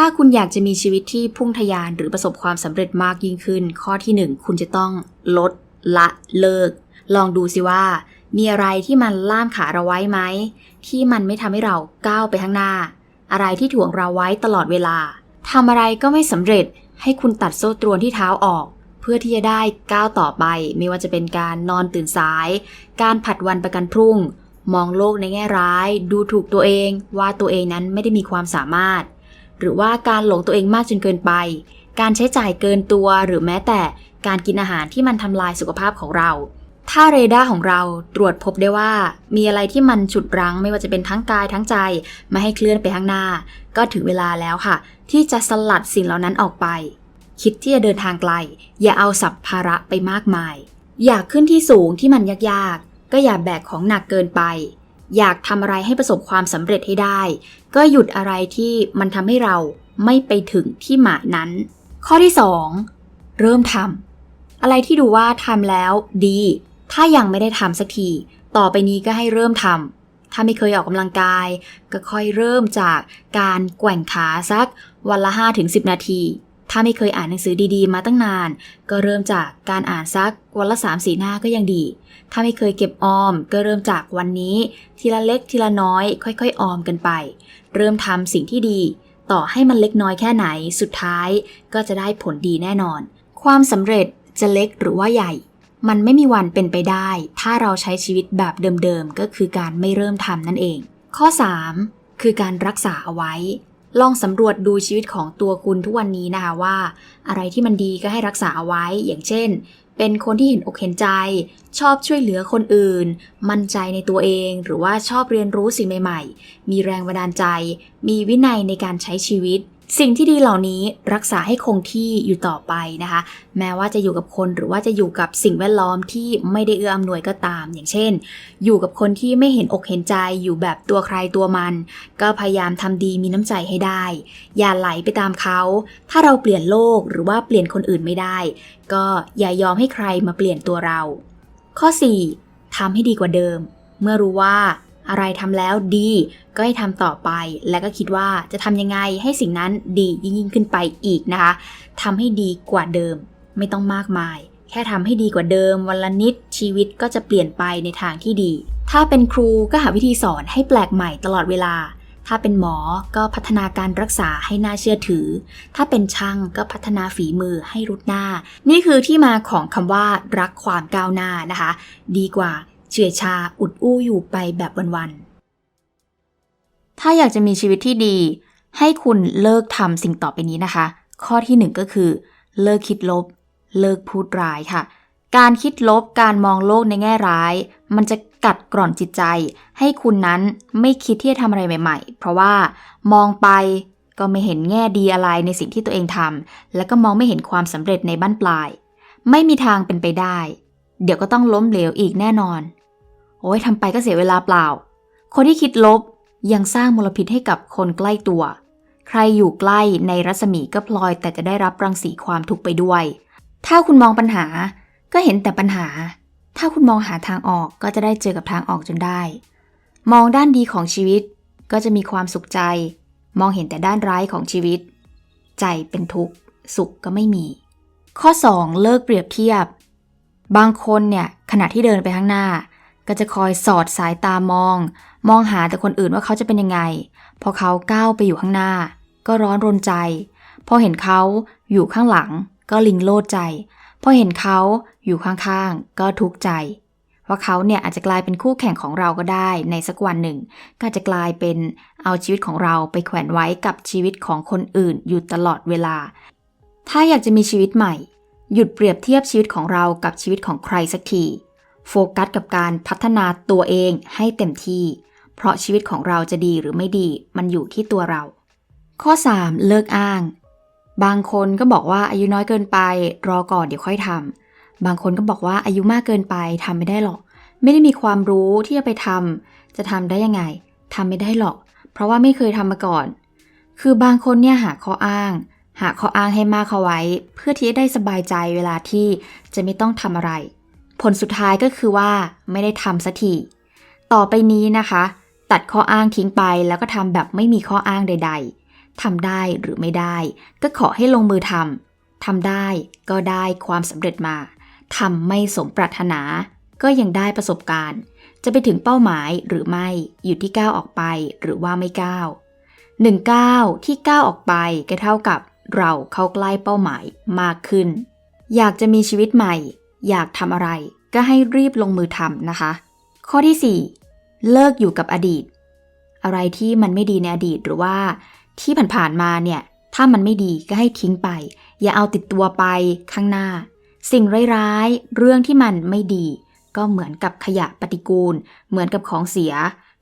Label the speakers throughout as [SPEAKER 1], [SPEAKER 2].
[SPEAKER 1] ถ้าคุณอยากจะมีชีวิตที่พุ่งทะยานหรือประสบความสำเร็จมากยิ่งขึ้น ข้อที่หนึ่งคุณจะต้องลดละเลิก ลองดูสิว่า มีอะไรที่มันล่ามขาเราไว้ไหม ที่มันไม่ทำให้เราก้าวไปข้างหน้า อะไรที่ถ่วงเราไว้ตลอดเวลาทำอะไรก็ไม่สำเร็จให้คุณตัดโซ่ตรวนที่เท้าออก เพื่อที่จะได้ก้าวต่อไป ไม่ว่าจะเป็นการนอนตื่นสาย การผัดวันประกันพรุ่ง มองโลกในแง่ร้าย ดูถูกตัวเอง ว่าตัวเองนั้นไม่ได้มีความสามารถ หรือว่าการหลงตัวเองมากจนเกินไป การใช้จ่ายเกินตัว หรือแม้แต่การกินอาหารที่มันทำลายสุขภาพของเรา ถ้าเรดาร์ของเราตรวจพบได้ว่า มีอะไรที่มันฉุดรั้ง ไม่ว่าจะเป็นทั้งกายทั้งใจ ไม่ให้เคลื่อนไปข้างหน้า ก็ถึงเวลาแล้วค่ะ ที่จะสลัดสิ่งเหล่านั้นออกไป คิดที่จะเดินทางไกล อย่าเอาสับภาระไปมากมาย อยากขึ้นที่สูงที่มันยากๆ ก็อย่าแบกของหนักเกินไป อยากทำอะไรให้ประสบความสำเร็จให้ได้ ก็หยุดอะไรที่มันทำให้เราไม่ไปถึงที่หมายนั้น ข้อที่ 2 เริ่มทำอะไรที่ดูว่าทำแล้วดี ถ้ายังไม่ได้ทำสักที ต่อไปนี้ก็ให้เริ่มทำถ้าไม่เคยออกกำลังกาย ก็ค่อยเริ่มจากการแกว่งขาสักวันละ 5-10 นาที ถ้าไม่เคยอ่านหนังสือดีๆ มาตั้งนาน ก็เริ่มจากการอ่านสักวันละ3 4หน้าก็ยังดี ถ้าไม่เคยเก็บออม ก็เริ่มจากวันนี้ ทีละเล็กทีละน้อย ค่อยๆ ออมกันไป เริ่มทำสิ่งที่ดี ต่อให้มันเล็กน้อยแค่ไหน สุดท้ายก็จะได้ผลดีแน่นอน ความสำเร็จจะเล็กหรือว่าใหญ่ มันไม่มีวันเป็นไปได้ ถ้าเราใช้ชีวิตแบบเดิมๆ ก็คือการไม่เริ่มทำนั่นเอง ข้อ 3 คือการรักษาเอาไว้ ลองสำรวจดูชีวิตของตัวคุณทุกวันนี้นะคะว่า อะไรที่มันดีก็ให้รักษาเอาไว้ อย่างเช่น เป็นคนที่เห็นอกเห็นใจ ชอบช่วยเหลือคนอื่น มั่นใจในตัวเอง หรือว่าชอบเรียนรู้สิ่งใหม่ ๆ มีแรงบันดาลใจ มีวินัยในการใช้ชีวิต สิ่งที่ดีเหล่านี้รักษาให้คงที่อยู่ต่อไปนะคะ แม้ว่าจะอยู่กับคนหรือว่าจะอยู่กับสิ่งแวดล้อมที่ไม่ได้เอื้ออำนวยก็ตาม อย่างเช่น อยู่กับคนที่ไม่เห็นอกเห็นใจอยู่แบบตัวใครตัวมัน ก็พยายามทำดีมีน้ำใจให้ได้ อย่าไหลไปตามเขา ถ้าเราเปลี่ยนโลกหรือว่าเปลี่ยนคนอื่นไม่ได้ ก็อย่ายอมให้ใครมาเปลี่ยนตัวเรา ข้อ 4. ทำให้ดีกว่าเดิม เมื่อรู้ว่า อะไรทำแล้วดี ก็ให้ทำต่อไป และก็คิดว่าจะทำยังไงให้สิ่งนั้นดียิ่งยิ่งขึ้นไปอีกนะคะทำให้ดีกว่าเดิม ไม่ต้องมากมาย แค่ทำให้ดีกว่าเดิม วันละนิดชีวิตก็จะเปลี่ยนไปในทางที่ดี ถ้าเป็นครูก็หาวิธีสอนให้แปลกใหม่ตลอดเวลาถ้าเป็นหมอก็พัฒนาการรักษาให้น่าเชื่อถือ ถ้าเป็นช่างก็พัฒนาฝีมือให้รุดหน้า นี่คือที่มาของคำว่ารักความก้าวหน้านะคะ ดีกว่า เฉื่อยชาอุดอู้อยู่ไปแบบวันๆ ถ้าอยากจะมีชีวิตที่ดี ให้คุณเลิกทำสิ่งต่อไปนี้นะคะ ข้อที่หนึ่งก็คือ เลิกคิดลบ เลิกพูดร้ายค่ะ การคิดลบการมองโลกในแง่ร้าย มันจะกัดกร่อนจิตใจ ให้คุณนั้นไม่คิดที่จะทำอะไรใหม่ ๆ เพราะว่ามองไปก็ไม่เห็นแง่ดีอะไรในสิ่งที่ตัวเองทำแล้วก็มองไม่เห็นความสำเร็จในบ้านปลาย ไม่มีทางเป็นไปได้ เดี๋ยวก็ต้องล้มเหลวอีกแน่นอน โอ้ยทำไปก็เสียเวลาเปล่า คนที่คิดลบยังสร้างมลพิษให้กับคนใกล้ตัว ใครอยู่ใกล้ในรัศมีก็พลอย แต่จะได้รับรังสีความทุกข์ไปด้วย ถ้าคุณมองปัญหาก็เห็นแต่ปัญหา ถ้าคุณมองหาทางออกก็จะได้เจอกับทางออกจนได้ มองด้านดีของชีวิตก็จะมีความสุขใจ มองเห็นแต่ด้านร้ายของชีวิต ใจเป็นทุกข์ สุขก็ไม่มี ข้อ 2 เลิกเปรียบเทียบ บางคนเนี่ยขณะที่เดินไปข้างหน้า ก็จะคอยสอดสายตามอง มองหาแต่คนอื่นว่าเขาจะเป็นยังไง พอเขาก้าวไปอยู่ข้างหน้า ก็ร้อนรนใจ พอเห็นเขาอยู่ข้างหลัง ก็ลิงโลดใจ พอเห็นเขาอยู่ข้างๆ ก็ทุกข์ใจ ว่าเขาเนี่ยอาจจะกลายเป็นคู่แข่งของเราก็ได้ในสักวันหนึ่ง ก็จจะกลายเป็นเอาชีวิตของเราไปแขวนไว้กับชีวิตของคนอื่นอยู่ตลอดเวลา ถ้าอยากจะมีชีวิตใหม่ หยุดเปรียบเทียบชีวิตของเรากับชีวิตของใครสักที โฟกัสกับการพัฒนาตัวเองให้เต็มที่ เพราะชีวิตของเราจะดีหรือไม่ดี มันอยู่ที่ตัวเรา ข้อ 3 เลิกอ้าง บางคนก็บอกว่าอายุน้อยเกินไป รอก่อนเดี๋ยวค่อยทำบางคนก็บอกว่าอายุมากเกินไปทำไม่ได้หรอก ไม่ได้มีความรู้ที่จะไปทำจะทำได้ยังไงทำไม่ได้หรอก เพราะว่าไม่เคยทำมาก่อน คือบางคนเนี่ยหาข้ออ้าง หาข้ออ้างให้มากเข้าไว้ เพื่อที่จะได้สบายใจเวลาที่จะไม่ต้องทำอะไร ผลสุดท้ายก็คือว่าไม่ได้ทำสักทีต่อไปนี้นะคะ ตัดข้ออ้างทิ้งไปแล้วก็ทำแบบไม่มีข้ออ้างใด ๆทำได้หรือไม่ได้ ก็ขอให้ลงมือทำทำได้ก็ได้ความสำเร็จมาทำไม่สมปรารถนา ก็ยังได้ประสบการณ์ จะไปถึงเป้าหมายหรือไม่อยู่ที่ก้าวออกไปหรือว่าไม่ก้าวหนึ่งก้าวที่ก้าวออกไปก็เท่ากับเราเข้าใกล้เป้าหมายมากขึ้น อยากจะมีชีวิตใหม่ อยากทำอะไร ก็ให้รีบลงมือทำนะคะ ข้อที่ 4 เลิกอยู่กับอดีต อะไรที่มันไม่ดีในอดีตหรือว่าที่ผ่านๆมาเนี่ย ถ้ามันไม่ดีก็ให้ทิ้งไป อย่าเอาติดตัวไปข้างหน้า สิ่งร้ายๆ เรื่องที่มันไม่ดี ก็เหมือนกับขยะปฏิกูล เหมือนกับของเสีย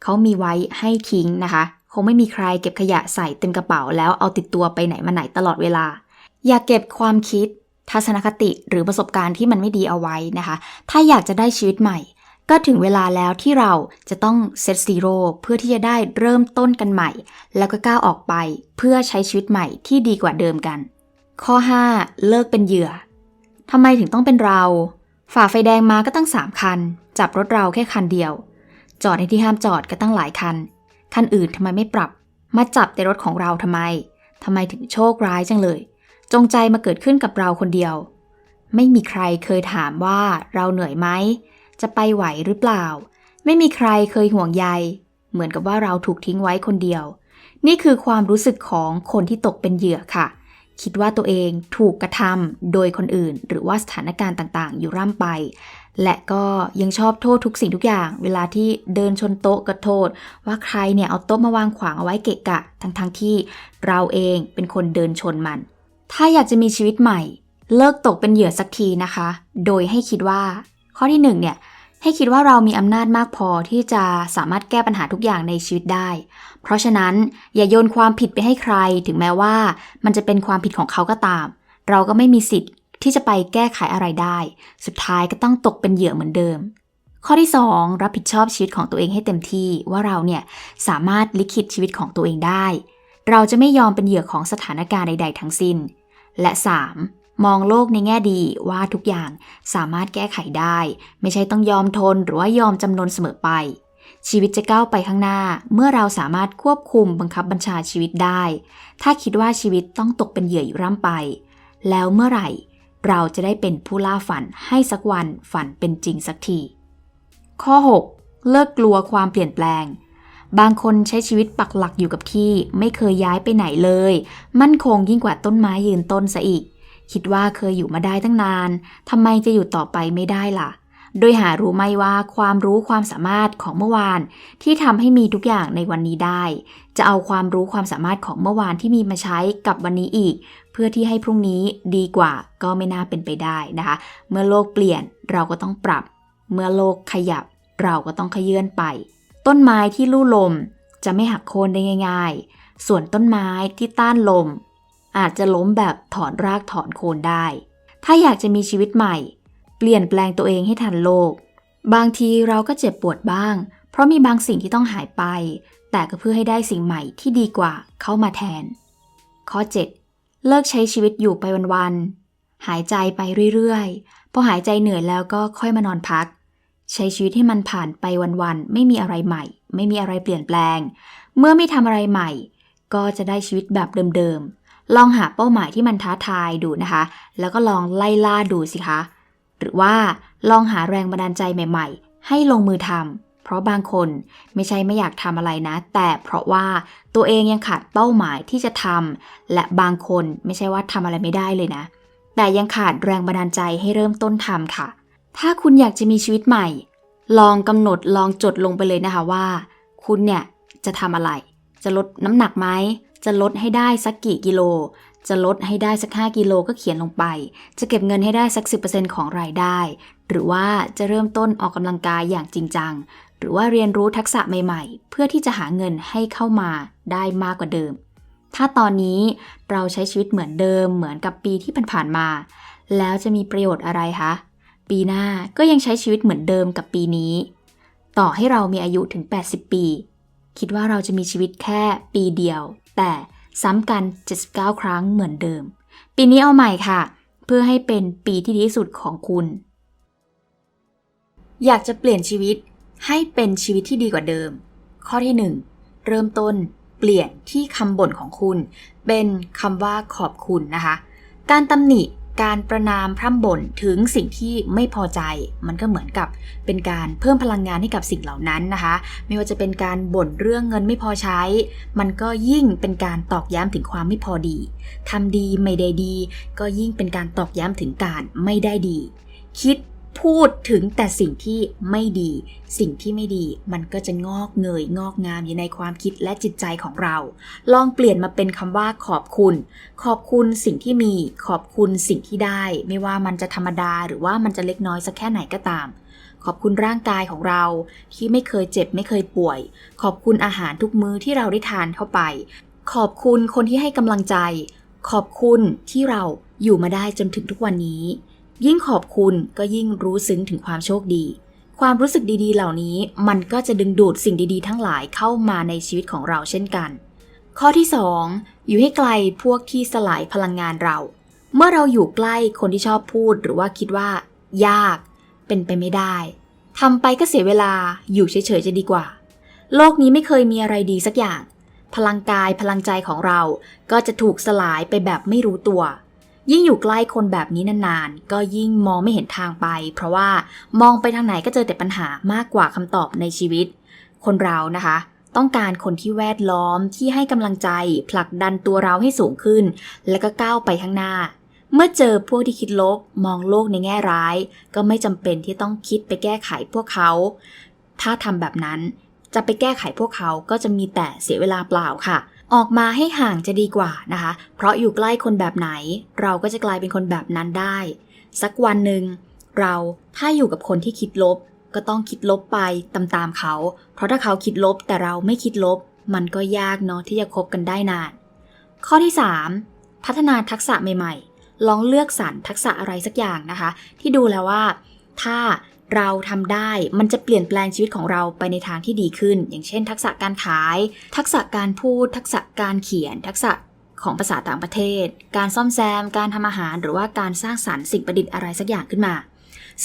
[SPEAKER 1] เขามีไว้ให้ทิ้งนะคะ คงไม่มีใครเก็บขยะใส่เต็มกระเป๋า แล้วเอาติดตัวไปไหนมาไหนตลอดเวลา อย่าเก็บความคิด ทัศนคติหรือประสบการณ์ที่มันไม่ดีเอาไว้นะคะ ถ้าอยากจะได้ชีวิตใหม่ ก็ถึงเวลาแล้วที่เราจะต้องเซตซีโร่เพื่อที่จะได้เริ่มต้นกันใหม่ แล้วก็ก้าวออกไปเพื่อใช้ชีวิตใหม่ที่ดีกว่าเดิมกัน ข้อ 5 เลิกเป็นเหยื่อทำไมถึงต้องเป็นเรา ฝ่าไฟแดงมาก็ตั้ง 3 คัน จับรถเราแค่คันเดียว จอดในที่ห้ามจอดก็ตั้งหลายคัน คันอื่นทำไมไม่ปรับ มาจับแต่รถของเราทำไมทำไมถึงโชคร้ายจังเลย จงใจมาเกิดขึ้นกับเราคนเดียว ไม่มีใครเคยถามว่าเราเหนื่อยไหม จะไปไหวหรือเปล่า ไม่มีใครเคยห่วงใย เหมือนกับว่าเราถูกทิ้งไว้คนเดียว นี่คือความรู้สึกของคนที่ตกเป็นเหยื่อค่ะ คิดว่าตัวเองถูกกระทำโดยคนอื่น หรือว่าสถานการณ์ต่างๆ อยู่ร่ำไปและก็ยังชอบโทษทุกสิ่งทุกอย่าง เวลาที่เดินชนโต๊ะก็โทษ ว่าใครเนี่ยเอาโต๊ะมาวางขวางเอาไว้เกะกะ ทั้งๆที่เราเองเป็นคนเดินชนมัน ถ้าอยากจะมีชีวิตใหม่ เลิกตกเป็นเหยื่อสักทีนะคะ โดยให้คิดว่า ข้อที่หนึ่งเนี่ยให้คิดว่าเรามีอำนาจมากพอที่จะสามารถแก้ปัญหาทุกอย่างในชีวิตได้ เพราะฉะนั้นอย่าโยนความผิดไปให้ใคร ถึงแม้ว่า มันจะเป็นความผิดของเขาก็ตาม เราก็ไม่มีสิทธิ์ที่จะไปแก้ไขอะไรได้ สุดท้ายก็ต้องตกเป็นเหยื่อเหมือนเดิม ข้อที่ 2 รับผิดชอบชีวิตของตัวเองให้เต็มที่ว่าเราเนี่ยสามารถลิขิตชีวิตของตัวเองได้ เราจะไม่ยอมเป็นเหยื่อของสถานการณ์ใด ๆ ทั้งสิ้น และ 3. มองโลกในแง่ดีว่าทุกอย่างสามารถแก้ไขได้ ไม่ใช่ต้องยอมทนหรือว่ายอมจำนนเสมอไป ชีวิตจะก้าวไปข้างหน้า เมื่อเราสามารถควบคุมบังคับบัญชาชีวิตได้ ถ้าคิดว่าชีวิตต้องตกเป็นเหยื่ออยู่ร่ำไป แล้วเมื่อไหร่ เราจะได้เป็นผู้ล่าฝันให้สักวันฝันเป็นจริงสักทีข้อ 6 เลิกกลัวความเปลี่ยนแปลง บางคนใช้ชีวิตปักหลักอยู่กับที่ ไม่เคยย้ายไปไหนเลย มั่นคงยิ่งกว่าต้นไม้ยืนต้นซะอีก คิดว่าเคยอยู่มาได้ตั้งนานทำไมจะอยู่ต่อไปไม่ได้ล่ะ โดยหารู้ไหมว่าความรู้ความสามารถของเมื่อวาน ที่ทำให้มีทุกอย่างในวันนี้ได้ จะเอาความรู้ความสามารถของเมื่อวานที่มีมาใช้กับวันนี้อีก เพื่อที่ให้พรุ่งนี้ดีกว่าก็ไม่น่าเป็นไปได้นะคะ เมื่อโลกเปลี่ยนเราก็ต้องปรับ เมื่อโลกขยับเราก็ต้องขยื่นไป ต้นไม้ที่ลู่ลมจะไม่หักโค่นได้ง่าย ๆ ส่วนต้นไม้ที่ต้านลม อาจจะล้มแบบถอนรากถอนโคนได้ ถ้าอยากจะมีชีวิตใหม่ เปลี่ยนแปลงตัวเองให้ทันโลก บางทีเราก็เจ็บปวดบ้าง เพราะมีบางสิ่งที่ต้องหายไป แต่ก็เพื่อให้ได้สิ่งใหม่ที่ดีกว่าเข้ามาแทน ข้อ 7 เลิกใช้ชีวิตอยู่ไปวันๆหายใจไปเรื่อยๆพอหายใจเหนื่อยแล้วก็ค่อยมานอนพัก ใช้ชีวิตให้มันผ่านไปวันๆ ไม่มีอะไรใหม่ ไม่มีอะไรเปลี่ยนแปลง เมื่อไม่ทำอะไรใหม่ ก็จะได้ชีวิตแบบเดิมๆ ลองหาเป้าหมายที่มันท้าทายดูนะคะ แล้วก็ลองไล่ล่าดูสิคะ หรือว่าลองหาแรงบันดาลใจใหม่ ๆ ให้ลงมือทำ เพราะบางคนไม่ใช่ไม่อยากทำอะไรนะ แต่เพราะว่าตัวเองยังขาดเป้าหมายที่จะทำ และบางคนไม่ใช่ว่าทำอะไรไม่ได้เลยนะ แต่ยังขาดแรงบันดาลใจให้เริ่มต้นทำค่ะ ถ้าคุณอยากจะมีชีวิตใหม่ ลองกำหนดลองจดลงไปเลยนะคะว่า คุณเนี่ยจะทำอะไร จะลดน้ำหนักไหม จะลดให้ได้สักกี่กิโล จะลดให้ได้สัก 5 กิโลก็เขียนลงไป จะเก็บเงินให้ได้สัก 10%ของรายได้ หรือว่าจะเริ่มต้นออกกำลังกายอย่างจริงจัง หรือว่าเรียนรู้ทักษะใหม่ ๆ เพื่อที่จะหาเงินให้เข้ามาได้มากกว่าเดิม ถ้าตอนนี้เราใช้ชีวิตเหมือนเดิมเหมือนกับปีที่ผ่านๆมา แล้วจะมีประโยชน์อะไรคะ ปีหน้าก็ยังใช้ชีวิตเหมือนเดิมกับปีนี้ ต่อให้เรามีอายุถึง 80 ปี คิดว่าเราจะมีชีวิตแค่ปีเดียว แต่ซ้ำกัน 79 ครั้งเหมือนเดิม ปีนี้เอาใหม่ค่ะ เพื่อให้เป็นปีที่ดีที่สุดของคุณ อยากจะเปลี่ยนชีวิตให้เป็นชีวิตที่ดีกว่าเดิม ข้อที่ 1 เริ่มต้นเปลี่ยนที่คำบ่นของคุณ เป็นคำว่าขอบคุณนะคะ การตำหนิ การประนามพร่ำบ่นถึงสิ่งที่ไม่พอใจ มันก็เหมือนกับเป็นการเพิ่มพลังงานให้กับสิ่งเหล่านั้นนะคะ ไม่ว่าจะเป็นการบ่นเรื่องเงินไม่พอใช้ มันก็ยิ่งเป็นการตอกย้ำถึงความไม่พอดีทำดีไม่ได้ดี ก็ยิ่งเป็นการตอกย้ำถึงการไม่ได้ดี คิด พูดถึงแต่สิ่งที่ไม่ดี สิ่งที่ไม่ดีมันก็จะงอกเงยงอกงามอยู่ในความคิดและจิตใจของเรา ลองเปลี่ยนมาเป็นคำว่าขอบคุณ ขอบคุณสิ่งที่มี ขอบคุณสิ่งที่ได้ ไม่ว่ามันจะธรรมดาหรือว่ามันจะเล็กน้อยสักแค่ไหนก็ตามขอบคุณร่างกายของเราที่ไม่เคยเจ็บไม่เคยป่วย ขอบคุณอาหารทุกมื้อที่เราได้ทานเข้าไป ขอบคุณคนที่ให้กำลังใจ ขอบคุณที่เราอยู่มาได้จนถึงทุกวันนี้ ยิ่งขอบคุณก็ยิ่งรู้ซึ้งถึงความโชคดี ความรู้สึกดีๆ เหล่านี้มันก็จะดึงดูดสิ่งดีๆ ทั้งหลายเข้ามาในชีวิตของเราเช่นกัน ข้อที่ 2 อยู่ให้ไกลพวกที่สลายพลังงานเรา เมื่อเราอยู่ใกล้คนที่ชอบพูดหรือว่าคิดว่า ยาก เป็นไปไม่ได้ทำไปก็เสียเวลาอยู่เฉยๆจะดีกว่า โลกนี้ไม่เคยมีอะไรดีสักอย่าง พลังกายพลังใจของเราก็จะถูกสลายไปแบบไม่รู้ตัว ยิ่งอยู่ใกล้คนแบบนี้นานๆ ก็ยิ่งมองไม่เห็นทางไป เพราะว่ามองไปทางไหนก็เจอแต่ปัญหามากกว่าคำตอบในชีวิต คนเรานะคะ ต้องการคนที่แวดล้อมที่ให้กำลังใจ ผลักดันตัวเราให้สูงขึ้น แล้วก็ก้าวไปข้างหน้า เมื่อเจอพวกที่คิดลบ มองโลกในแง่ร้าย ก็ไม่จำเป็นที่ต้องคิดไปแก้ไขพวกเขา ถ้าทำแบบนั้นจะไปแก้ไขพวกเขาก็จะมีแต่เสียเวลาเปล่าค่ะ ออกมาให้ห่างจะดีกว่านะคะ เพราะอยู่ใกล้คนแบบไหน เราก็จะกลายเป็นคนแบบนั้นได้ สักวันหนึ่งเราถ้าอยู่กับคนที่คิดลบ ก็ต้องคิดลบไปตามๆเขา เพราะถ้าเขาคิดลบแต่เราไม่คิดลบ มันก็ยากเนาะที่จะคบกันได้นาน ข้อที่ 3 พัฒนาทักษะใหม่ๆ ลองเลือกสรรทักษะอะไรสักอย่างนะคะ ที่ดูแล้วว่า ถ้าเราทำได้มันจะเปลี่ยนแปลงชีวิตของเราไปในทางที่ดีขึ้น อย่างเช่น ทักษะการขาย ทักษะการพูด ทักษะการเขียน ทักษะของภาษาต่างประเทศ การซ่อมแซม การทำอาหาร หรือว่าการสร้างสรรค์สิ่งประดิษฐ์อะไรสักอย่างขึ้นมา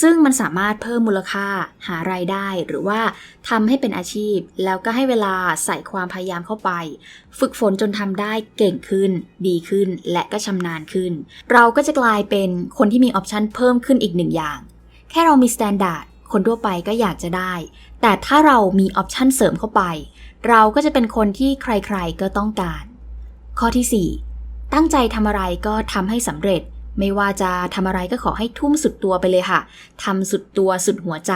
[SPEAKER 1] ซึ่งมันสามารถเพิ่มมูลค่าหารายได้ หรือว่าทำให้เป็นอาชีพ แล้วก็ให้เวลาใส่ความพยายามเข้าไป ฝึกฝนจนทำได้เก่งขึ้น ดีขึ้น และก็ชำนาญขึ้น เราก็จะกลายเป็นคนที่มีออปชันเพิ่มขึ้นอีกหนึ่งอย่าง แค่เรามีสแตนดาร์ดคนทั่วไปก็อยากจะได้ แต่ถ้าเรามีออปชันเสริมเข้าไป เราก็จะเป็นคนที่ใครๆก็ต้องการ ข้อที่ 4 ตั้งใจทำอะไรก็ทำให้สำเร็จ ไม่ว่าจะทำอะไรก็ขอให้ทุ่มสุดตัวไปเลยค่ะทำสุดตัวสุดหัวใจ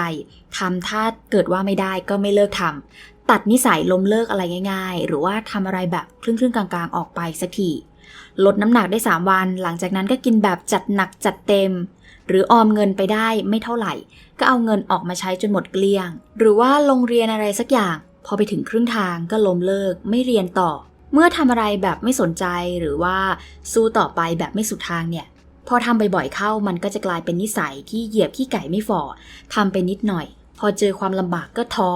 [SPEAKER 1] ทำถ้าเกิดว่าไม่ได้ก็ไม่เลิกทำตัดนิสัยล้มเลิกอะไรง่าย ๆ หรือว่าทำอะไรแบบครึ่งๆกลางๆ ออกไปสักที ลดน้ำหนักได้ 3 วัน หลังจากนั้นก็กินแบบจัดหนักจัดเต็ม หรือออมเงินไปได้ไม่เท่าไหร่ ก็เอาเงินออกมาใช้จนหมดเกลี้ยง หรือว่าลงเรียนอะไรสักอย่าง พอไปถึงครึ่งทางก็ล้มเลิกไม่เรียนต่อ เมื่อทำอะไรแบบไม่สนใจหรือว่าสู้ต่อไปแบบไม่สุดทางเนี่ย พอทำบ่อยๆเข้ามันก็จะกลายเป็นนิสัยที่เหยียบขี้ไก่ไม่ฝ่อทำไปนิดหน่อย พอเจอความลำบากก็ท้อ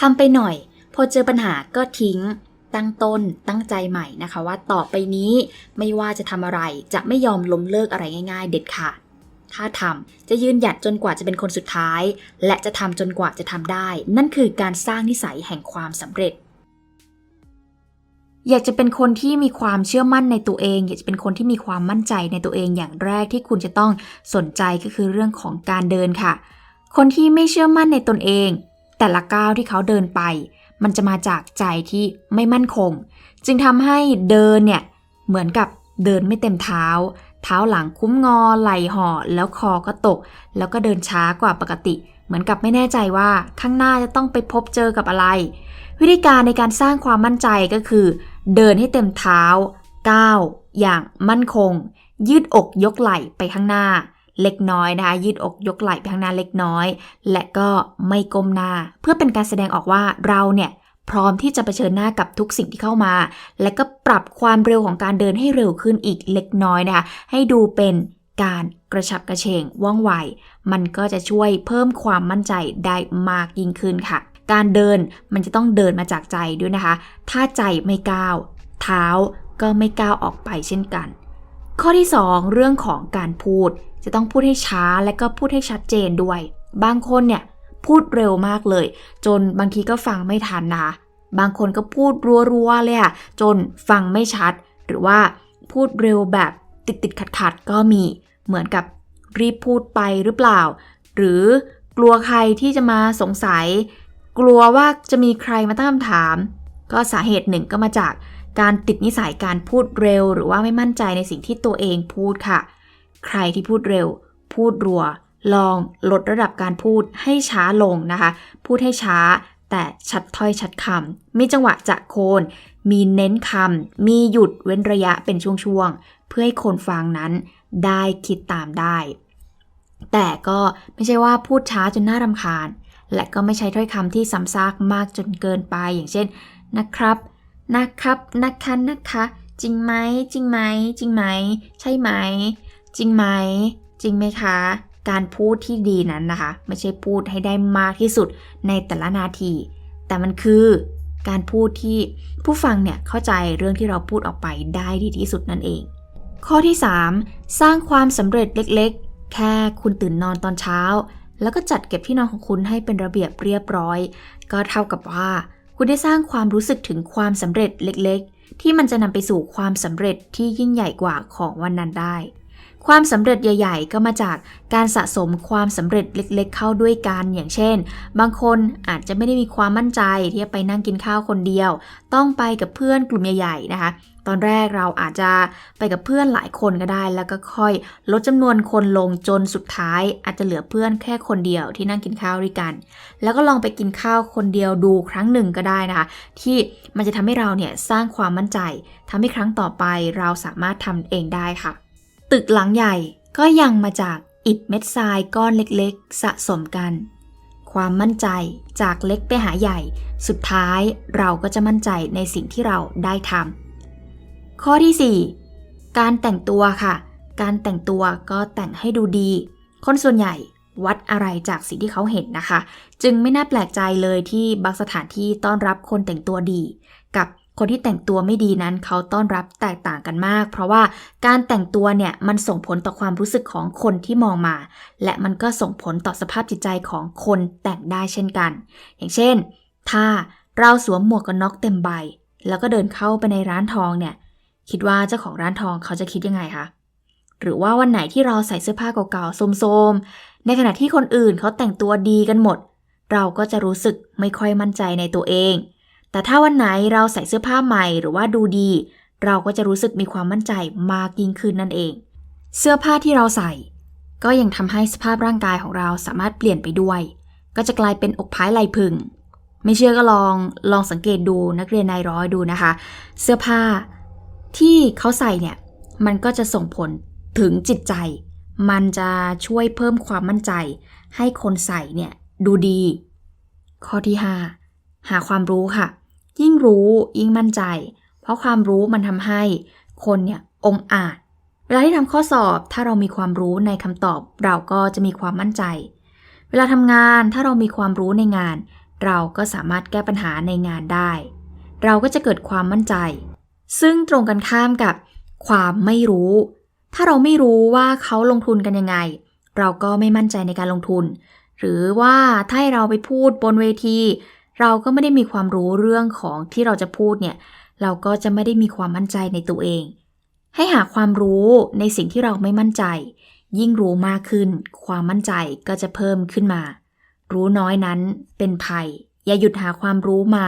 [SPEAKER 1] ทำไปหน่อย พอเจอปัญหาก็ทิ้ง ตั้งต้นตั้งใจใหม่นะคะ ว่าต่อไปนี้ไม่ว่าจะทำอะไรจะไม่ยอมล้มเลิกอะไรง่าย ๆ เด็ดขาดถ้าทำจะยืนหยัดจนกว่าจะเป็นคนสุดท้าย และจะทำจนกว่าจะทำได้ นั่นคือการสร้างนิสัยแห่งความสำเร็จ อยากจะเป็นคนที่มีความเชื่อมั่นในตัวเอง อยากจะเป็นคนที่มีความมั่นใจในตัวเองอย่างแรกที่คุณจะต้องสนใจก็คือเรื่องของการเดินค่ะ คนที่ไม่เชื่อมั่นในตนเอง แต่ละก้าวที่เขาเดินไป มันจะมาจากใจที่ไม่มั่นคง จึงทำให้เดินเนี่ยเหมือนกับเดินไม่เต็มเท้า เท้าหลังคุ้มงอ ไหล่ห่อแล้วคอก็ตก แล้วก็เดินช้ากว่าปกติ เหมือนกับไม่แน่ใจว่าข้างหน้าจะต้องไปพบเจอกับอะไร วิธีการในการสร้างความมั่นใจก็คือ เดินให้เต็มเท้าก้าวอย่างมั่นคง ยืดอกยกไหล่ไปข้างหน้า เล็กน้อยนะคะยืดอกยกไหล่ไปข้างหน้าเล็กน้อย และก็ไม่ก้มหน้า เพื่อเป็นการแสดงออกว่าเราเนี่ยพร้อมที่จะเผชิญหน้ากับทุกสิ่งที่เข้ามา และก็ปรับความเร็วของการเดินให้เร็วขึ้นอีกเล็กน้อยนะคะให้ดูเป็นการกระฉับกระเฉงว่องไว มันก็จะช่วยเพิ่มความมั่นใจได้มากยิ่งขึ้นค่ะ การเดินมันจะต้องเดินมาจากใจด้วยนะคะ ถ้าใจไม่ก้าว เท้าก็ไม่ก้าวออกไปเช่นกัน ข้อที่ 2 เรื่องของการพูด จะต้องพูดให้ช้าและก็พูดให้ชัดเจนด้วย บางคนเนี่ยพูดเร็วมากเลย จนบางทีก็ฟังไม่ทันนะบางคนก็พูดรัวๆเลยอะจนฟังไม่ชัด หรือว่าพูดเร็วแบบติดติดขัดขัดๆก็มีเหมือนกับรีบพูดไปหรือเปล่า หรือกลัวใครที่จะมาสงสัย กลัวว่าจะมีใครมาตั้งคำถาม ก็สาเหตุหนึ่งก็มาจาก การติดนิสัยการพูดเร็ว หรือว่าไม่มั่นใจในสิ่งที่ตัวเองพูดค่ะ ใครที่พูดเร็ว พูดรัว ลองลดระดับการพูดให้ช้าลงนะคะ พูดให้ช้าแต่ชัดถ้อยชัดคำมีจังหวะจะโคน มีเน้นคำมีหยุดเว้นระยะเป็นช่วงๆ เพื่อให้คนฟังนั้นได้คิดตามได้ แต่ก็ไม่ใช่ว่าพูดช้าจนน่ารำคาญ และก็ไม่ใช้ถ้อยคำที่ซ้ำซากมากจนเกินไป อย่างเช่นนะครับ นะครับนะคะนะคะ จริงไหมจริงไหมจริงไหม ใช่ไหม จริงไหม จริงไหมคะ การพูดที่ดีนั้นนะคะ ไม่ใช่พูดให้ได้มากที่สุดในแต่ละนาที แต่มันคือการพูดที่ผู้ฟังเนี่ยเข้าใจเรื่องที่เราพูดออกไปได้ดีที่สุดนั่นเอง ข้อที่ 3 สร้างความสำเร็จเล็กๆ แค่คุณตื่นนอนตอนเช้า แล้วก็จัดเก็บที่นอนของคุณให้เป็นระเบียบเรียบร้อย ก็เท่ากับว่า คุณได้สร้างความรู้สึกถึงความสำเร็จเล็กๆ ที่มันจะนำไปสู่ความสำเร็จที่ยิ่งใหญ่กว่าของวันนั้นได้ ความสำเร็จใหญ่ ๆ ก็มาจากการสะสมความสำเร็จเล็ก ๆ เข้าด้วยกัน อย่างเช่น บางคนอาจจะไม่ได้มีความมั่นใจที่จะไปนั่งกินข้าวคนเดียว ต้องไปกับเพื่อนกลุ่มใหญ่ ๆ นะคะ ตอนแรกเราอาจจะไปกับเพื่อนหลายคนก็ได้ แล้วก็ค่อยลดจำนวนคนลงจนสุดท้าย อาจจะเหลือเพื่อนแค่คนเดียวที่นั่งกินข้าวด้วยกัน แล้วก็ลองไปกินข้าวคนเดียวดูครั้งหนึ่งก็ได้นะคะ ที่มันจะทำให้เราเนี่ยสร้างความมั่นใจทำให้ครั้งต่อไปเราสามารถทำเองได้ค่ะ ตึกหลังใหญ่ก็ยังมาจากอิฐเม็ดทรายก้อนเล็กๆ สะสมกัน ความมั่นใจจากเล็กไปหาใหญ่ สุดท้ายเราก็จะมั่นใจในสิ่งที่เราได้ทำข้อที่ 4 การแต่งตัวค่ะ การแต่งตัวก็แต่งให้ดูดี คนส่วนใหญ่วัดอะไรจากสิ่งที่เขาเห็นนะคะ จึงไม่น่าแปลกใจเลยที่บางสถานที่ต้อนรับคนแต่งตัวดี กับ คนที่แต่งตัวไม่ดีนั้นเขาต้อนรับแตกต่างกันมาก เพราะว่าการแต่งตัวเนี่ยมันส่งผลต่อความรู้สึกของคนที่มองมา และมันก็ส่งผลต่อสภาพจิตใจของคนแต่งได้เช่นกัน อย่างเช่น ถ้าเราสวมหมวกกันน็อกเต็มใบ แล้วก็เดินเข้าไปในร้านทองเนี่ยคิดว่าเจ้าของร้านทองเขาจะคิดยังไงคะหรือว่าวันไหนที่เราใส่เสื้อผ้าเก่าๆโทมๆ ในขณะที่คนอื่นเขาแต่งตัวดีกันหมด เราก็จะรู้สึกไม่ค่อยมั่นใจในตัวเอง แต่ถ้าวันไหนเราใส่เสื้อผ้าใหม่หรือว่าดูดี เราก็จะรู้สึกมีความมั่นใจมากยิ่งขึ้นนั่นเอง เสื้อผ้าที่เราใส่ ก็ยังทำให้สภาพร่างกายของเราสามารถเปลี่ยนไปด้วย ก็จะกลายเป็นอกพายไหลพึง ไม่เชื่อก็ลองลองสังเกตดูนักเรียนนายร้อยดูนะคะ เสื้อผ้าที่เขาใส่เนี่ยมันก็จะส่งผลถึงจิตใจ มันจะช่วยเพิ่มความมั่นใจ ให้คนใส่เนี่ยดูดี ข้อที่ 5 หาความรู้ค่ะ ยิ่งรู้ยิ่งมั่นใจ เพราะความรู้มันทำให้คนเนี่ยองอาจ เวลาที่ทำข้อสอบถ้าเรามีความรู้ในคำตอบ เราก็จะมีความมั่นใจ เวลาทำงานถ้าเรามีความรู้ในงาน เราก็สามารถแก้ปัญหาในงานได้ เราก็จะเกิดความมั่นใจ ซึ่งตรงกันข้ามกับความไม่รู้ ถ้าเราไม่รู้ว่าเขาลงทุนกันยังไง เราก็ไม่มั่นใจในการลงทุน หรือว่าถ้าเราไปพูดบนเวที เราก็ไม่ได้มีความรู้เรื่องของที่เราจะพูดเนี่ย เราก็จะไม่ได้มีความมั่นใจในตัวเอง ให้หาความรู้ในสิ่งที่เราไม่มั่นใจ ยิ่งรู้มากขึ้น ความมั่นใจก็จะเพิ่มขึ้นมา รู้น้อยนั้นเป็นภัย อย่าหยุดหาความรู้มา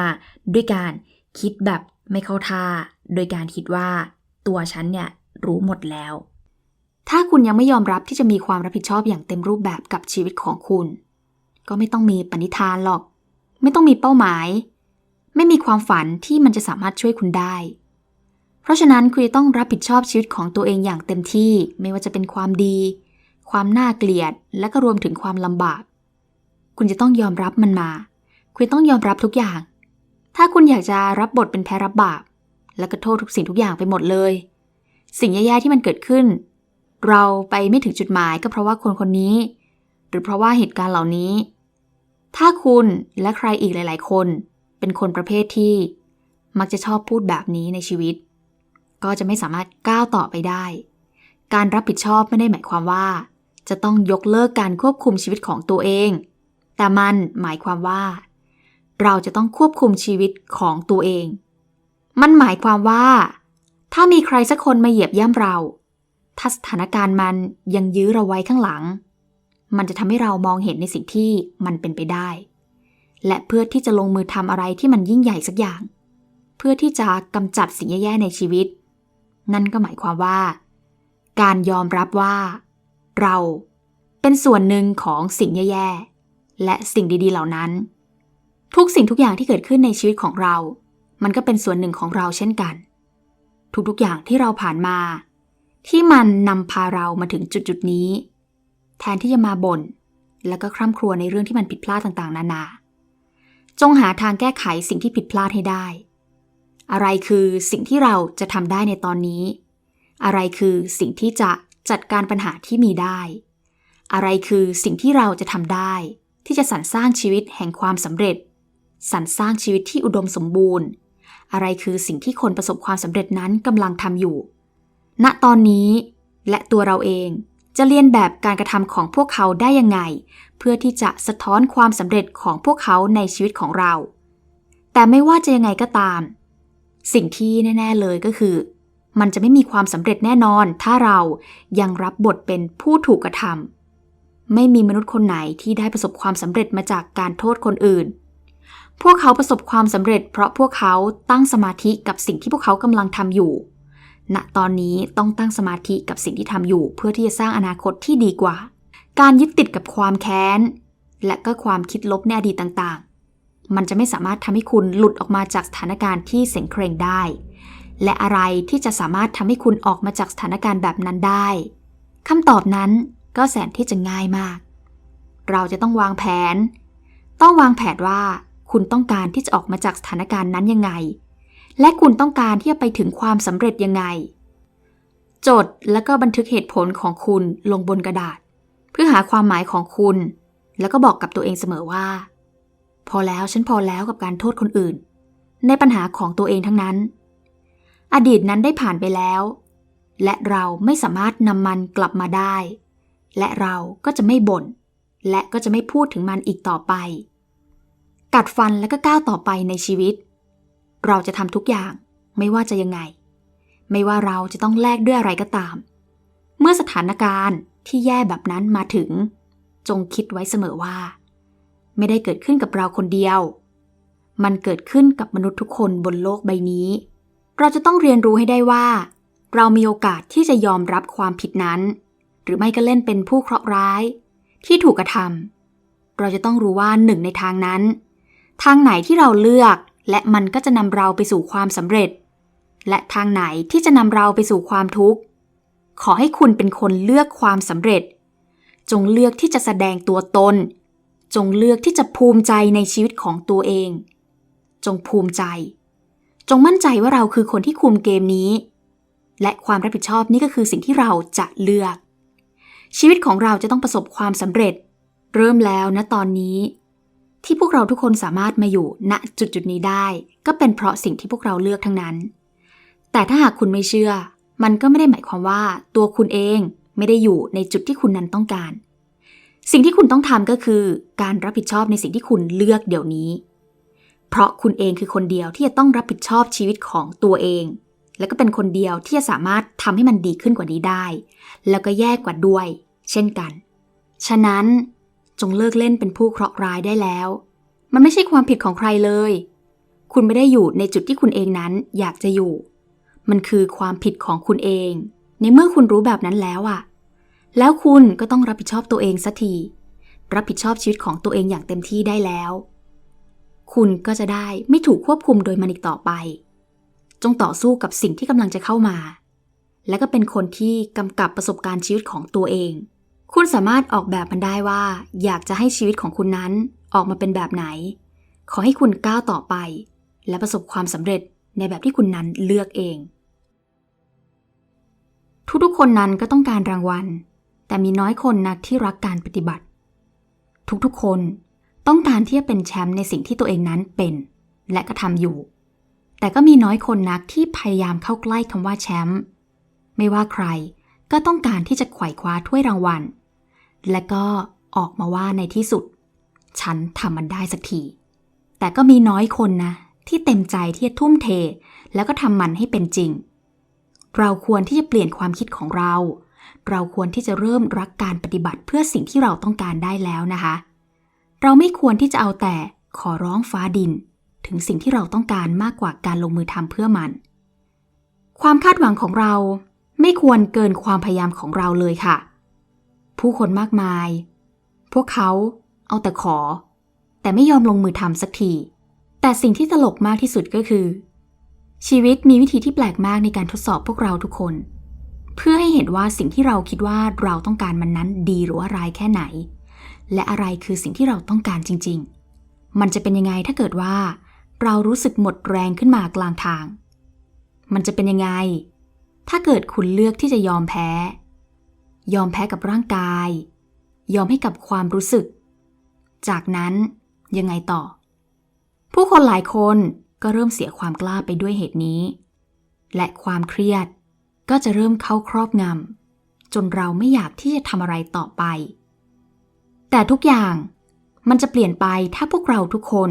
[SPEAKER 1] ด้วยการคิดแบบไม่เข้าท่า โดยการคิดว่า ตัวฉันเนี่ยรู้หมดแล้ว ถ้าคุณยังไม่ยอมรับที่จะมีความรับผิดชอบอย่างเต็มรูปแบบกับชีวิตของคุณ ก็ไม่ต้องมีปณิธานหรอก ไม่ต้องมีเป้าหมาย ไม่มีความฝันที่มันจะสามารถช่วยคุณได้ เพราะฉะนั้นคุณจะต้องรับผิดชอบชีวิตของตัวเองอย่างเต็มที่ไม่ว่าจะเป็นความดี ความน่าเกลียด และก็รวมถึงความลำบาก คุณจะต้องยอมรับมันมา คุณต้องยอมรับทุกอย่าง ถ้าคุณอยากจะรับบทเป็นแพ้รับบาป แล้วก็โทษทุกสิ่งทุกอย่างไปหมดเลย สิ่งแย่ๆที่มันเกิดขึ้น เราไปไม่ถึงจุดหมายก็เพราะว่าคนคนนี้ หรือเพราะว่าเหตุการณ์เหล่านี้ ถ้าคุณและใครอีกหลาย ๆ คน เป็นคนประเภทที่ มักจะชอบพูดแบบนี้ในชีวิต ก็จะไม่สามารถก้าวต่อไปได้ การรับผิดชอบไม่ได้หมายความว่า จะต้องยกเลิกการควบคุมชีวิตของตัวเอง แต่มันหมายความว่า เราจะต้องควบคุมชีวิตของตัวเอง มันหมายความว่า ถ้ามีใครสักคนมาเหยียบย่ำเรา ถ้าสถานการณ์มันยังยื้อเราไว้ข้างหลัง มันจะทำให้เรามองเห็นในสิ่งที่มันเป็นไปได้ และเพื่อที่จะลงมือทำอะไรที่มันยิ่งใหญ่สักอย่าง เพื่อที่จะกำจัดสิ่งแย่ๆในชีวิต นั่นก็หมายความว่า การยอมรับว่า เราเป็นส่วนหนึ่งของสิ่งแย่ๆและสิ่งดีๆเหล่านั้น ทุกสิ่งทุกอย่างที่เกิดขึ้นในชีวิตของเรา มันก็เป็นส่วนหนึ่งของเราเช่นกัน ทุกๆอย่างที่เราผ่านมา ที่มันนำพาเรามาถึงจุดๆนี้ แทนที่จะมาบ่นแล้วก็คร่ำครวญในเรื่องที่มันผิดพลาดต่างๆ นานา จงหาทางแก้ไขสิ่งที่ผิดพลาดให้ได้ อะไรคือสิ่งที่เราจะทำได้ในตอนนี้ อะไรคือสิ่งที่จะจัดการปัญหาที่มีได้ อะไรคือสิ่งที่เราจะทำได้ ที่จะสรรสร้างชีวิตแห่งความสำเร็จ สรรสร้างชีวิตที่อุดมสมบูรณ์ อะไรคือสิ่งที่คนประสบความสำเร็จนั้นกำลังทำอยู่ ณตอนนี้และตัวเราเอง จะเรียนแบบการกระทำของพวกเขาได้ยังไง เพื่อที่จะสะท้อนความสำเร็จของพวกเขาในชีวิตของเรา แต่ไม่ว่าจะยังไงก็ตาม สิ่งที่แน่ ๆเลยก็คือ มันจะไม่มีความสำเร็จแน่นอน ถ้าเรายังรับบทเป็นผู้ถูกกระทำไม่มีมนุษย์คนไหนที่ได้ประสบความสำเร็จมาจากการโทษคนอื่น พวกเขาประสบความสำเร็จ เพราะพวกเขาตั้งสมาธิกับสิ่งที่พวกเขากำลังทำอยู่ ณตอนนี้ต้องตั้งสมาธิกับสิ่งที่ทำอยู่ เพื่อที่จะสร้างอนาคตที่ดีกว่า การยึดติดกับความแค้น และก็ความคิดลบในอดีตต่างๆ มันจะไม่สามารถทำให้คุณหลุดออกมาจากสถานการณ์ที่เสงเครงได้ และอะไรที่จะสามารถทำให้คุณออกมาจากสถานการณ์แบบนั้นได้คำตอบนั้นก็แสนที่จะง่ายมาก เราจะต้องวางแผน ต้องวางแผนว่าคุณต้องการที่จะออกมาจากสถานการณ์นั้นยังไง และคุณต้องการที่จะไปถึงความสำเร็จยังไง จดแล้วก็บันทึกเหตุผลของคุณลงบนกระดาษ เพื่อหาความหมายของคุณ แล้วก็บอกกับตัวเองเสมอว่า พอแล้วฉันพอแล้วกับการโทษคนอื่น ในปัญหาของตัวเองทั้งนั้น อดีตนั้นได้ผ่านไปแล้ว และเราไม่สามารถนำมันกลับมาได้ และเราก็จะไม่บน่นและก็จะไม่พูดถึงมันอีกต่อไป กัดฟันแล้วก็ก้าวต่อไปในชีวิต เราจะทำทุกอย่างไม่ว่าจะยังไง ไม่ว่าเราจะต้องแลกด้วยอะไรก็ตาม เมื่อสถานการณ์ที่แย่แบบนั้นมาถึง จงคิดไว้เสมอว่า ไม่ได้เกิดขึ้นกับเราคนเดียว มันเกิดขึ้นกับมนุษย์ทุกคนบนโลกใบนี้ เราจะต้องเรียนรู้ให้ได้ว่า เรามีโอกาสที่จะยอมรับความผิดนั้น หรือไม่ก็เล่นเป็นผู้เคราะห์ร้าย ที่ถูกกระทำเราจะต้องรู้ว่าหนึ่งในทางนั้น ทางไหนที่เราเลือก และมันก็จะนำเราไปสู่ความสำเร็จ และทางไหนที่จะนำเราไปสู่ความทุกข์ ขอให้คุณเป็นคนเลือกความสำเร็จ จงเลือกที่จะแสดงตัวตน จงเลือกที่จะภูมิใจในชีวิตของตัวเอง จงภูมิใจ จงมั่นใจว่าเราคือคนที่คุมเกมนี้ และความรับผิดชอบนี่ก็คือสิ่งที่เราจะเลือก ชีวิตของเราจะต้องประสบความสำเร็จ เริ่มแล้วนะตอนนี้ ที่พวกเราทุกคนสามารถมาอยู่ณจุดจุดนี้ได้ ก็เป็นเพราะสิ่งที่พวกเราเลือกทั้งนั้น แต่ถ้าหากคุณไม่เชื่อ มันก็ไม่ได้หมายความว่าตัวคุณเองไม่ได้อยู่ในจุดที่คุณนั้นต้องการ สิ่งที่คุณต้องทำก็คือ การรับผิดชอบในสิ่งที่คุณเลือกเดี๋ยวนี้ เพราะคุณเองคือคนเดียวที่จะต้องรับผิดชอบชีวิตของตัวเอง และก็เป็นคนเดียวที่จะสามารถทำให้มันดีขึ้นกว่านี้ได้ แล้วก็แย่กว่าด้วย เช่นกัน ฉะนั้น จงเลิกเล่นเป็นผู้เคราะห์ร้ายได้แล้ว มันไม่ใช่ความผิดของใครเลย คุณไม่ได้อยู่ในจุดที่คุณเองนั้นอยากจะอยู่ มันคือความผิดของคุณเอง ในเมื่อคุณรู้แบบนั้นแล้วอะแล้วคุณก็ต้องรับผิดชอบตัวเองสักที รับผิดชอบชีวิตของตัวเองอย่างเต็มที่ได้แล้ว คุณก็จะได้ไม่ถูกควบคุมโดยมันอีกต่อไป จงต่อสู้กับสิ่งที่กำลังจะเข้ามา และก็เป็นคนที่กำกับประสบการณ์ชีวิตของตัวเอง คุณสามารถออกแบบมันได้ว่า อยากจะให้ชีวิตของคุณนั้นออกมาเป็นแบบไหน ขอให้คุณก้าวต่อไป และประสบความสำเร็จในแบบที่คุณนั้นเลือกเอง ทุกๆคนนั้นก็ต้องการรางวัล แต่มีน้อยคนนักที่รักการปฏิบัติ ทุกๆ คนต้องการที่จะเป็นแชมป์ในสิ่งที่ตัวเองนั้นเป็น และก็ทำอยู่ แต่ก็มีน้อยคนนักที่พยายามเข้าใกล้คำว่าแชมป์ไม่ว่าใครก็ต้องการที่จะไขว่คว้าถ้วยรางวัล และก็ออกมาว่าในที่สุด ฉันทำมันได้สักที แต่ก็มีน้อยคนนะ ที่เต็มใจที่จะทุ่มเท แล้วก็ทำมันให้เป็นจริง เราควรที่จะเปลี่ยนความคิดของเรา เราควรที่จะเริ่มรักการปฏิบัติเพื่อสิ่งที่เราต้องการได้แล้วนะคะ เราไม่ควรที่จะเอาแต่ขอร้องฟ้าดิน ถึงสิ่งที่เราต้องการมากกว่าการลงมือทำเพื่อมัน ความคาดหวังของเราไม่ควรเกินความพยายามของเราเลยค่ะ ผู้คนมากมาย พวกเขาเอาแต่ขอ แต่ไม่ยอมลงมือทำสักที แต่สิ่งที่ตลกมากที่สุดก็คือ ชีวิตมีวิธีที่แปลกมากในการทดสอบพวกเราทุกคน เพื่อให้เห็นว่าสิ่งที่เราคิดว่าเราต้องการมันนั้นดีหรือว่าร้ายแค่ไหน และอะไรคือสิ่งที่เราต้องการจริง ๆ มันจะเป็นยังไงถ้าเกิดว่า เรารู้สึกหมดแรงขึ้นมากลางทาง มันจะเป็นยังไง ถ้าเกิดคุณเลือกที่จะยอมแพ้ ยอมแพ้กับร่างกาย ยอมให้กับความรู้สึก จากนั้นยังไงต่อ ผู้คนหลายคนก็เริ่มเสียความกล้าไปด้วยเหตุนี้ และความเครียดก็จะเริ่มเข้าครอบงำจนเราไม่อยากที่จะทำอะไรต่อไป แต่ทุกอย่างมันจะเปลี่ยนไปถ้าพวกเราทุกคน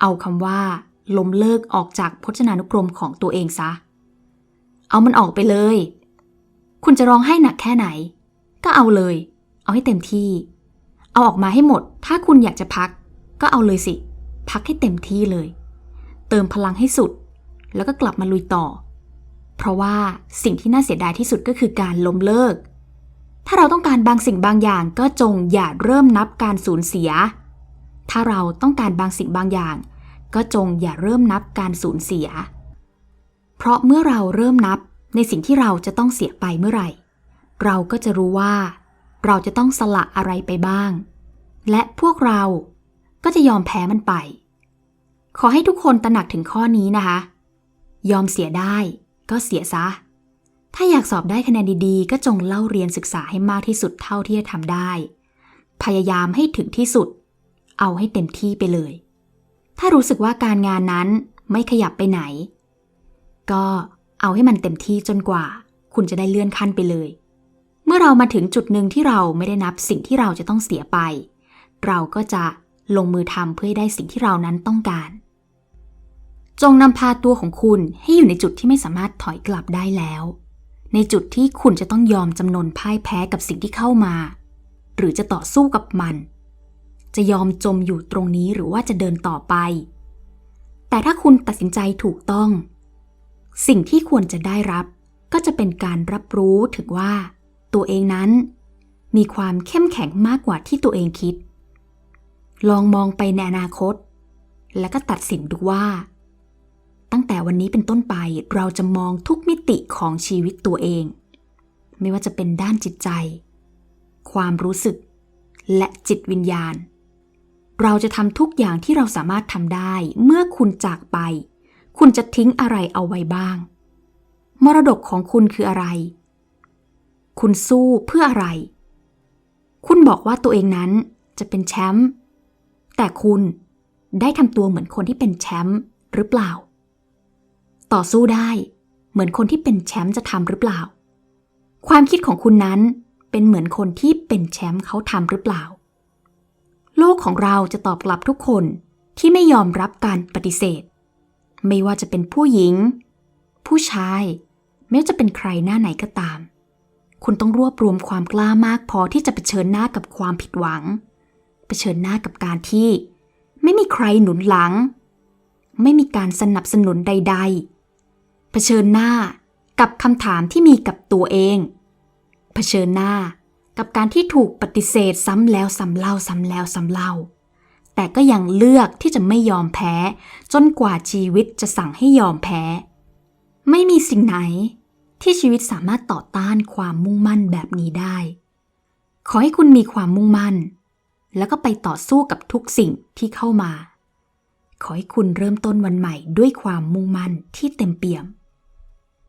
[SPEAKER 1] เอาคำว่าล้มเลิกออกจากพจนานุกรมของตัวเองซะ เอามันออกไปเลย คุณจะร้องให้หนักแค่ไหน ก็เอาเลย เอาให้เต็มที่ เอาออกมาให้หมด ถ้าคุณอยากจะพัก ก็เอาเลยสิ พักให้เต็มที่เลย เติมพลังให้สุด แล้วก็กลับมาลุยต่อ เพราะว่าสิ่งที่น่าเสียดายที่สุดก็คือการล้มเลิก ถ้าเราต้องการบางสิ่งบางอย่างก็จงอย่าเริ่มนับการสูญเสีย ถ้าเราต้องการบางสิ่งบางอย่าง ก็จงอย่าเริ่มนับการสูญเสีย เพราะเมื่อเราเริ่มนับในสิ่งที่เราจะต้องเสียไปเมื่อไหร่ เราก็จะรู้ว่า เราจะต้องสละอะไรไปบ้าง และพวกเราก็จะยอมแพ้มันไป ขอให้ทุกคนตระหนักถึงข้อนี้นะคะ ยอมเสียได้ก็เสียซะ ถ้าอยากสอบได้คะแนนดีๆ ก็จงเล่าเรียนศึกษาให้มากที่สุดเท่าที่จะทำได้ พยายามให้ถึงที่สุด เอาให้เต็มที่ไปเลย ถ้ารู้สึกว่าการงานนั้นไม่ขยับไปไหน ก็เอาให้มันเต็มที่จนกว่า คุณจะได้เลื่อนขั้นไปเลย เมื่อเรามาถึงจุดหนึ่งที่เราไม่ได้นับสิ่งที่เราจะต้องเสียไป เราก็จะลงมือทำเพื่อให้ได้สิ่งที่เรานั้นต้องการ จงนำพาตัวของคุณให้อยู่ในจุดที่ไม่สามารถถอยกลับได้แล้ว ในจุดที่คุณจะต้องยอมจำนนพ่ายแพ้กับสิ่งที่เข้ามา หรือจะต่อสู้กับมัน จะยอมจมอยู่ตรงนี้หรือว่าจะเดินต่อไป แต่ถ้าคุณตัดสินใจถูกต้อง สิ่งที่ควรจะได้รับ ก็จะเป็นการรับรู้ถึงว่า ตัวเองนั้น มีความเข้มแข็งมากกว่าที่ตัวเองคิด ลองมองไปในอนาคต แล้วก็ตัดสินดูว่า ตั้งแต่วันนี้เป็นต้นไปเราจะมองทุกมิติของชีวิตตัวเอง ไม่ว่าจะเป็นด้านจิตใจ ความรู้สึก และจิตวิญญาณ เราจะทำทุกอย่างที่เราสามารถทำได้เมื่อคุณจากไป คุณจะทิ้งอะไรเอาไว้บ้าง มรดกของคุณคืออะไร คุณสู้เพื่ออะไร คุณบอกว่าตัวเองนั้นจะเป็นแชมป์ แต่คุณได้ทำตัวเหมือนคนที่เป็นแชมป์หรือเปล่า ต่อสู้ได้เหมือนคนที่เป็นแชมป์จะทำหรือเปล่า ความคิดของคุณนั้นเป็นเหมือนคนที่เป็นแชมป์เขาทำหรือเปล่า โลกของเราจะตอบกลับทุกคนที่ไม่ยอมรับการปฏิเสธ ไม่ว่าจะเป็นผู้หญิง ผู้ชาย ไม่ว่าจะเป็นใครหน้าไหนก็ตาม คุณต้องรวบรวมความกล้ามากพอที่จะเผชิญหน้ากับความผิดหวัง เผชิญหน้ากับการที่ ไม่มีใครหนุนหลัง ไม่มีการสนับสนุนใด ๆ เผชิญหน้ากับคำถามที่มีกับตัวเอง เผชิญหน้ากับการที่ถูกปฏิเสธซ้ำแล้วซ้ำเล่าซ้ำแล้วซ้ำเล่า แต่ก็ยังเลือกที่จะไม่ยอมแพ้ จนกว่าชีวิตจะสั่งให้ยอมแพ้ ไม่มีสิ่งไหน ที่ชีวิตสามารถต่อต้านความมุ่งมั่นแบบนี้ได้ ขอให้คุณมีความมุ่งมั่น แล้วก็ไปต่อสู้กับทุกสิ่งที่เข้ามา ขอให้คุณเริ่มต้นวันใหม่ด้วยความมุ่งมั่นที่เต็มเปี่ยม